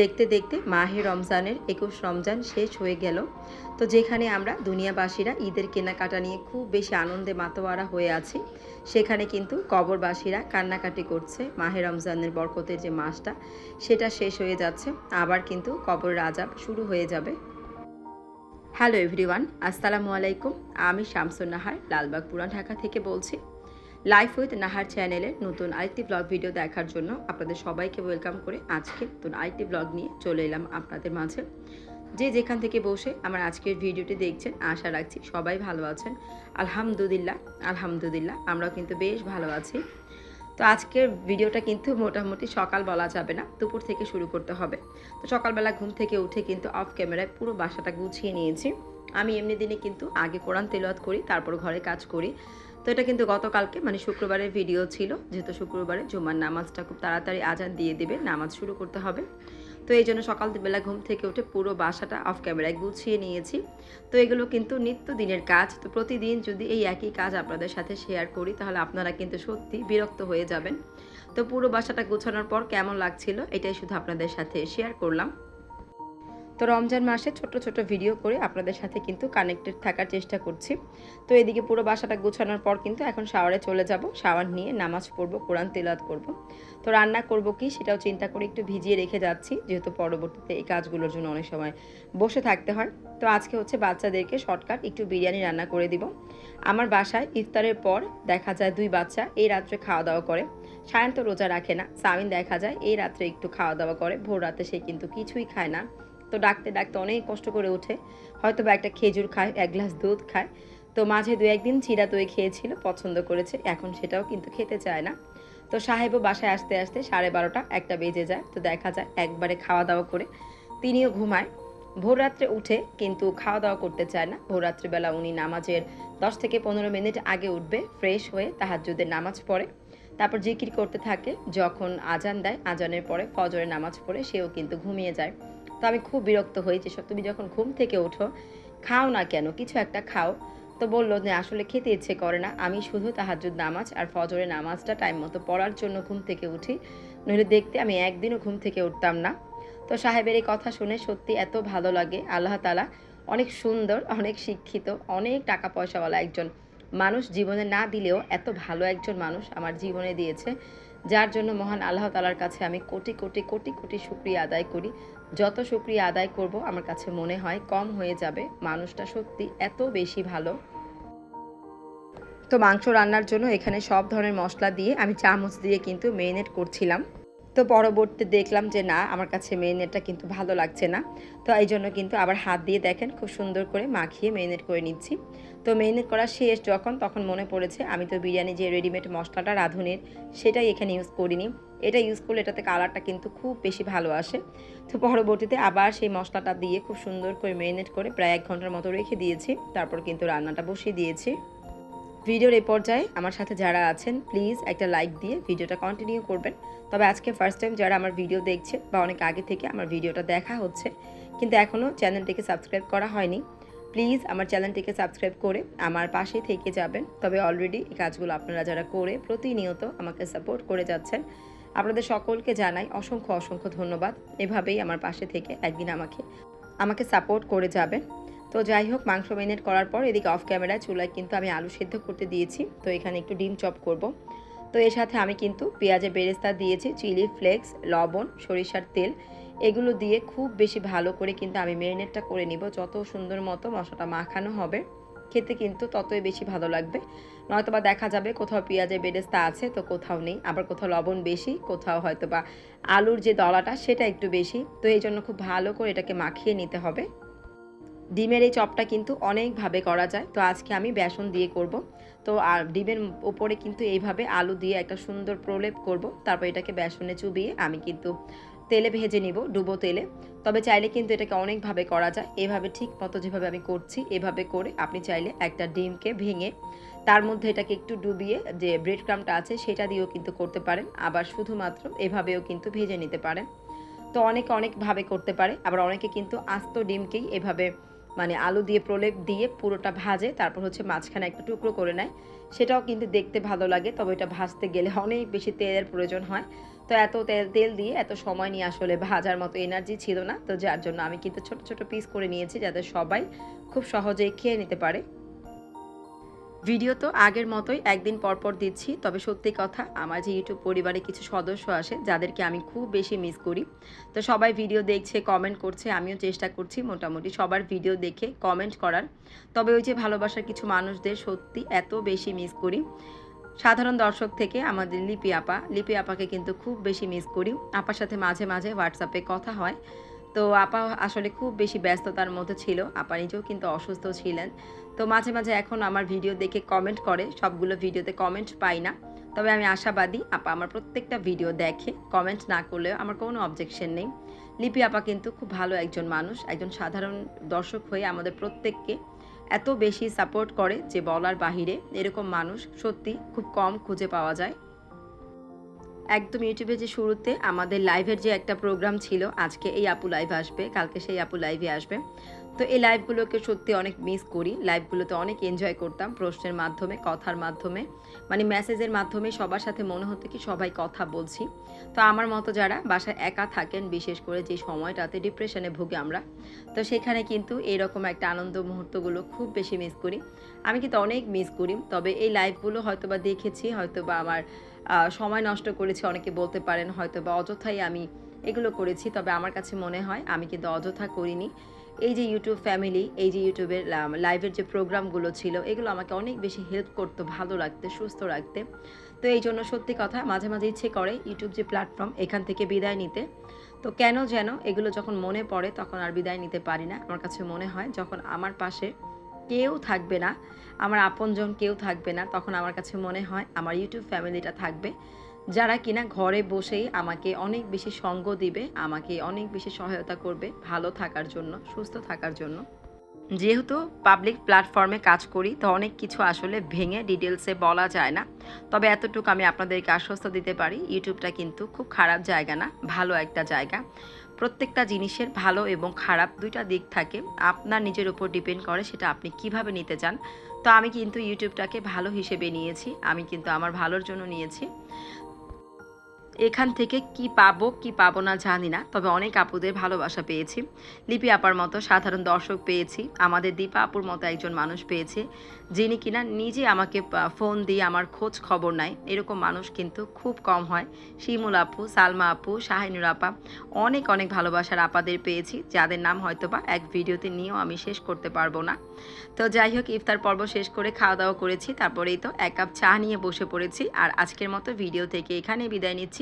দেখতে দেখতে মাহে রমজানের একুশ রমজান শেষ হয়ে গেল। তো যেখানে আমরা দুনিয়াবাসীরা ঈদের কেনাকাটা নিয়ে খুব বেশি আনন্দে মাতোয়ারা হয়ে আছি, সেখানে কিন্তু কবরবাসীরা কান্নাকাটি করছে। মাহে রমজানের বরকতের যে মাসটা, সেটা শেষ হয়ে যাচ্ছে। আবার কিন্তু কবর রাজাব শুরু হয়ে যাবে। হ্যালো এভরিওয়ান, আসসালামু আলাইকুম। আমি শামসুন নাহার লালবাগ পুরান ঢাকা থেকে বলছি। লাইফ উইথ নাহার চ্যানেলের নতুন আরেকটি ব্লগ ভিডিও দেখার জন্য আপনাদের সবাইকে ওয়েলকাম করে আজকে নতুন আরেকটি ব্লগ নিয়ে চলে এলাম আপনাদের মাঝে। যে যেখান থেকে বসে আমার আজকের ভিডিওটি দেখছেন, আশা রাখছি সবাই ভালো আছেন। আলহামদুলিল্লাহ আলহামদুলিল্লাহ, আমরাও কিন্তু বেশ ভালো আছি। তো আজকের ভিডিওটা কিন্তু মোটামুটি সকাল বলা যাবে না, দুপুর থেকে শুরু করতে হবে। তো সকালবেলা ঘুম থেকে উঠে কিন্তু অফ ক্যামেরায় পুরো বাসাটা গুছিয়ে নিয়েছি। আমি এমনি দিনে কিন্তু আগে কোরআন তেলাওয়াত করি, তারপর ঘরে কাজ করি। তো এটা কিন্তু গতকালকে মানে শুক্রবারের ভিডিও ছিল, যেহেতু শুক্রবারে জুমার নামাজটা খুব তাড়াতাড়ি আজান দিয়ে দেবে, নামাজ শুরু করতে হবে। তো এই জন্য সকালবেলা ঘুম থেকে উঠে পুরো বাসাটা অফ ক্যামেরায় গুছিয়ে নিয়েছি। তো এগুলো কিন্তু নিত্য দিনের কাজ, তো প্রতিদিন যদি এই একই কাজ আপনাদের সাথে শেয়ার করি, তাহলে আপনারা কিন্তু সত্যি বিরক্ত হয়ে যাবেন। তো পুরো বাসাটা গোছানোর পর কেমন লাগছিল, এটাই শুধু আপনাদের সাথে শেয়ার করলাম। তো রমজান মাসে ছোট ছোট ভিডিও করে আপনাদের সাথে কিন্তু কানেক্টেড থাকার চেষ্টা করছি। তো এদিকে পুরো বাসাটা গোছানোর পর কিন্তু এখন শাওয়ারে চলে যাব। শাওয়ার নিয়ে নামাজ পড়ব, কোরআন তেলাত করব। তো রান্না করব কি সেটাও চিন্তা করে একটু ভিজিয়ে রেখে যাচ্ছি, যেহেতু পরবর্তীতে এই কাজগুলোর জন্য অনেক সময় বসে থাকতে হয়। তো আজকে হচ্ছে বাচ্চাদেরকে শর্টকাট একটু বিরিয়ানি রান্না করে দিব। আমার বাসায় ইফতারের পর দেখা যায় দুই বাচ্চা এই রাত্রে খাওয়া দাওয়া করে সায়ন্ত রোজা রাখে না, সামিন দেখা যায় এই রাত্রে একটু খাওয়া দাওয়া করে, ভোর রাতে সে কিন্তু কিছুই খায় না। তো ডাকতে ডাকতে অনেক কষ্ট করে ওঠে। হয়তো বা একটা খেজুর খায়, এক গ্লাস দুধ খায়। তো মাঝে দু একদিন চিরা দই খেয়েছিল, পছন্দ করেছে। এখন সেটাও কিন্তু খেতে চায় না। তো সাহেবও বাসায় আসতে আসতে সাড়ে বারোটা, একটা বেজে যায়। তো দেখা যায় একবারে খাওয়া দাওয়া করে তিনিও ঘুমায়। ভোর রাত্রে উঠে কিন্তু খাওয়া দাওয়া করতে চায় না। ভোর রাত্রিবেলা উনি নামাজের দশ থেকে পনেরো মিনিট আগে উঠবে, ফ্রেশ হয়ে তাহাজ্জুদের নামাজ পড়ে। তারপর জিকির করতে থাকে। যখন আজান দেয়, আজানের পরে ফজরের নামাজ পড়ে, সেও কিন্তু ঘুমিয়ে যায়। তো আমি খুব বিরক্ত হই যে সব, তুমি যখন ঘুম থেকে ওঠো, খাও না কেন? কিছু একটা খাও। তো বলল যে আসলে খেতে ইচ্ছে করে না। আমি শুধু তাহাজুদ নামাজ আর ফজরের নামাজটা টাইম মতো পড়ার জন্য ঘুম থেকে উঠি। নইলে দেখতে আমি একদিনও ঘুম থেকে উঠতাম না। তো সাহেবের এই কথা শুনে সত্যি এত ভালো লাগে। আল্লাহ তালা অনেক সুন্দর, অনেক শিক্ষিত, অনেক টাকা পয়সাওয়ালা একজন মানুষ। জীবনে না দিলেও এত ভালো একজন মানুষ আমার জীবনে দিয়েছে। যার জন্য মহান আল্লাহ তালার কাছে আমি কোটি কোটি কোটি কোটি শুক্রিয়া আদায় করি। যত শুক্রিয়া আদায় করব, আমার কাছে মনে হয় কম হয়ে যাবে। মানুষটা সত্যি এত বেশি ভালো। তো মাংস রান্নার জন্য এখানে সব ধরনের মশলা দিয়ে আমি চামচ দিয়ে কিন্তু মেরিনেট করছিলাম। তো পরবর্তী দেখলাম যে না, আমার কাছে মেরিনেটটা কিন্তু ভালো লাগছে না। তো এই জন্য কিন্তু আবার হাত দিয়ে দেখেন, খুব সুন্দর করে মাখিয়ে মেরিনেট করে নিচ্ছি। তো মেরিনেট করা শেষ যখন, তখন মনে পড়েছে আমি তো বিরিয়ানি যে রেডিমেড মশলাটা রাঁধুনির, সেটাই এখানে ইউজ করিনি। এটা ইউজ করলে এটাতে কালারটা কিন্তু খুব বেশি ভালো আসে। তো পরবর্তীতে আবার সেই মশলাটা দিয়ে খুব সুন্দর করে মেরিনেট করে প্রায় এক ঘণ্টার মতো রেখে দিয়েছি। তারপর কিন্তু রান্নাটা বসিয়ে দিয়েছি। ভিডিওর এই পর্যায়ে আমার সাথে যারা আছেন প্লিজ একটা লাইক দিয়ে ভিডিওটা কন্টিনিউ করবেন। তবে আজকে ফার্স্ট টাইম যারা আমার ভিডিও দেখছে বা অনেক আগে থেকে আমার ভিডিওটা দেখা হচ্ছে, কিন্তু এখনও চ্যানেলটিকে সাবস্ক্রাইব করা হয়নি প্লিজ আমার চ্যানেলটিকে সাবস্ক্রাইব করে আমার পাশে থেকে যাবেন। তবে অলরেডি এই কাজগুলো আপনারা যারা করে প্রতিনিয়ত আমাকে সাপোর্ট করে যাচ্ছেন, আপনাদের সকলকে জানাই অসংখ্য অসংখ্য ধন্যবাদ। এভাবেই আমার পাশে থেকে একদিন আমাকে আমাকে সাপোর্ট করে যাবেন। তো যাই হোক, মাংস মেরিনেট করার পর এদিকে অফ ক্যামেরায় চুলায় কিন্তু আমি আলু সেদ্ধ করতে দিয়েছি। তো এখানে একটু ডিম চপ করব। তো এর সাথে আমি কিন্তু পেঁয়াজের বেরেস্তা দিয়েছি চিলি ফ্লেক্স লবণ, সরিষার তেল। এগুলো দিয়ে খুব বেশি ভালো করে কিন্তু আমি মেরিনেটটা করে নিব। যত সুন্দর মতো মশলাটা মাখানো হবে, খেতে কিন্তু ততই বেশি ভালো লাগবে। নয়তো বা দেখা যাবে কোথাও পেঁয়াজের বেরেস্তা আছে, তো কোথাও নেই। আবার কোথাও লবণ বেশি, কোথাও হয়তো বা আলুর যে দলাটা, সেটা একটু বেশি। তো এই জন্য খুব ভালো করে এটাকে মাখিয়ে নিতে হবে। ডিমের এই চপটা কিন্তু অনেকভাবে করা যায়। তো আজকে আমি বেসন দিয়ে করব। তো আর ডিমের উপরে কিন্তু এইভাবে আলু দিয়ে একটা সুন্দর প্রলেপ করব। তারপর এটাকে বেসনে চুবিয়ে আমি কিন্তু তেলে ভেজে নিব, ডুবো তেলে। তবে চাইলে কিন্তু এটাকে অনেকভাবে করা যায়। এভাবে ঠিক মতো যেভাবে আমি করছি, এভাবে করে আপনি চাইলে একটা ডিমকে ভেঙে তার মধ্যে এটাকে একটু ডুবিয়ে যে ব্রেড ক্রামটা আছে সেটা দিয়েও কিন্তু করতে পারেন। আবার শুধুমাত্র এভাবেও কিন্তু ভেজে নিতে পারেন। তো অনেকে অনেকভাবে করতে পারে, আবার অনেকে কিন্তু আস্ত ডিমকেই এভাবে মানে আলু দিয়ে প্রলেপ দিয়ে পুরোটা ভাজে, তারপর হচ্ছে মাঝখানে একটা টুকরো করে নেয়। সেটাও কিন্তু দেখতে ভালো লাগে, তবে এটা ভাজতে গেলে অনেক বেশি তেলের প্রয়োজন হয়। তো এত তেল তেল দিয়ে এত সময় নিয়ে আসলে ভাজার মতো এনার্জি ছিল না। তো যার জন্য আমি কিন্তু ছোট ছোট পিস করে নিয়েছি যাতে সবাই খুব সহজেই খেয়ে নিতে পারে। ভিডিও তো আগের মতোই একদিন পর পর দিচ্ছি, তবে সত্যি কথা আমার যে ইউটিউব পরিবারে কিছু সদস্য আসে, যাদেরকে আমি খুব বেশি মিস করি। তো সবাই ভিডিও দেখছে কমেন্ট করছে, আমিও চেষ্টা করছি মোটামুটি সবার ভিডিও দেখে কমেন্ট করার। তবে ওই যে ভালোবাসার কিছু মানুষদের সত্যি এত বেশি মিস করি। সাধারণ দর্শক থেকে আমাদের লিপি আপা, লিপি আপাকে কিন্তু খুব বেশি মিস করি। আপার সাথে মাঝে মাঝে হোয়াটসঅ্যাপে কথা হয়। তো আপা আসলে খুব বেশি ব্যস্ততার মধ্যে ছিল। আপা নিজেও কিন্তু অসুস্থ ছিলেন। তো মাঝে মাঝে এখন আমার ভিডিও দেখে কমেন্ট করে। সবগুলো ভিডিওতে কমেন্ট পাই না। তবে আমি আশাবাদী আপা আমার প্রত্যেকটা ভিডিও দেখে। কমেন্ট না করলেও আমার কোনো অবজেকশন নেই। লিপি আপা কিন্তু খুব ভালো একজন মানুষ। একজন সাধারণ দর্শক হয়ে আমাদের প্রত্যেককে এত বেশি সাপোর্ট করে যে বলার বাহিরে এরকম মানুষ সত্যি খুব কম খুঁজে পাওয়া যায়। একদম ইউটিউবে যে শুরুতে আমাদের লাইভের যে একটা প্রোগ্রাম ছিল, আজকে এই আপু লাইভ আসবে, কালকে সেই আপু লাইভে আসবে। তো এই লাইভগুলোকে সত্যি অনেক মিস করি। লাইভগুলোতে অনেক এনজয় করতাম প্রশ্নের মাধ্যমে, কথার মাধ্যমে। মানে মেসেজের মাধ্যমে সবার সাথে মনে হতো কি সবাই কথা বলছি। তো আমার মতো যারা বাসায় একা থাকেন, বিশেষ করে যে সময়টাতে ডিপ্রেশনে ভুগে আমরা, তো সেখানে কিন্তু এইরকম একটা আনন্দ মুহূর্তগুলো খুব বেশি মিস করি। আমি কিন্তু অনেক মিস করি, তবে এই লাইভগুলো হয়তো বা দেখেছি হয়তো বা আমার সময় নষ্ট করেছি, অনেকে বলতে পারেন হয়তো বা অযথাই আমি এগুলো করেছি, তবে আমার কাছে মনে হয় আমি কিন্তু অযথা করিনি। এই যে ইউটিউব ফ্যামিলি এই যে ইউটিউবের লাইভের যে প্রোগ্রামগুলো ছিল, এগুলো আমাকে অনেক বেশি হেল্প করতো, ভালো রাখতে, সুস্থ রাখতে। তো এই জন্য সত্যি কথা, মাঝে মাঝে ইচ্ছে করে ইউটিউব যে প্ল্যাটফর্ম এখান থেকে বিদায় নিতে। তো কেন যেন এগুলো যখন মনে পড়ে, তখন আর বিদায় নিতে পারি না। আমার কাছে মনে হয়, যখন আমার পাশে কেউ থাকবে না, আমার আপনজন কেউ থাকবে না, তখন আমার কাছে মনে হয়, আমার ইউটিউব ফ্যামিলিটা থাকবে। যারা কিনা ঘরে বসেই আমাকে অনেক বেশি সঙ্গ দিবে, আমাকে অনেক বেশি সহায়তা করবে ভালো থাকার জন্য, সুস্থ থাকার জন্য। যেহেতু পাবলিক প্ল্যাটফর্মে কাজ করি, তো অনেক কিছু আসলে ভেঙে ডিটেলসে বলা যায় না। তবে এতটুকু আমি আপনাদেরকে আশ্বস্ত দিতে পারি, ইউটিউবটা কিন্তু খুব খারাপ জায়গা না, ভালো একটা জায়গা। প্রত্যেকটা জিনিসের ভালো এবং খারাপ দুইটা দিক থাকে, আপনার নিজের উপর ডিপেন্ড করে সেটা আপনি কীভাবে নিতে চান। তো আমি কিন্তু ইউটিউবটাকে ভালো হিসেবে নিয়েছি, আমি কিন্তু আমার ভালোর জন্য নিয়েছি। এখান থেকে কি পাবো কি পাবো না জানি না, তবে অনেক আপুদের ভালোবাসা পেয়েছি। লিপি আপার মতো সাধারণ দর্শক পেয়েছি, আমাদের দীপা আপুর মতো একজন মানুষ পেয়েছে, যিনি কিনা নিজে আমাকে ফোন দিয়ে আমার খোঁজ খবর নেয়। এরকম মানুষ কিন্তু খুব কম হয়। শিমুল আপু, সালমা আপু, শাহিনুর আপা, অনেক অনেক ভালোবাসার আপাদের পেয়েছি, যাদের নাম হয়তো বা এক ভিডিওতে নিয়েও আমি শেষ করতে পারব না। তো যাই হোক, ইফতার পর্ব শেষ করে খাওয়া দাওয়া করেছি, তারপরেই তো এক কাপ চা নিয়ে বসে পড়েছি, আর আজকের মতো ভিডিও থেকে এখানে বিদায় নিচ্ছি।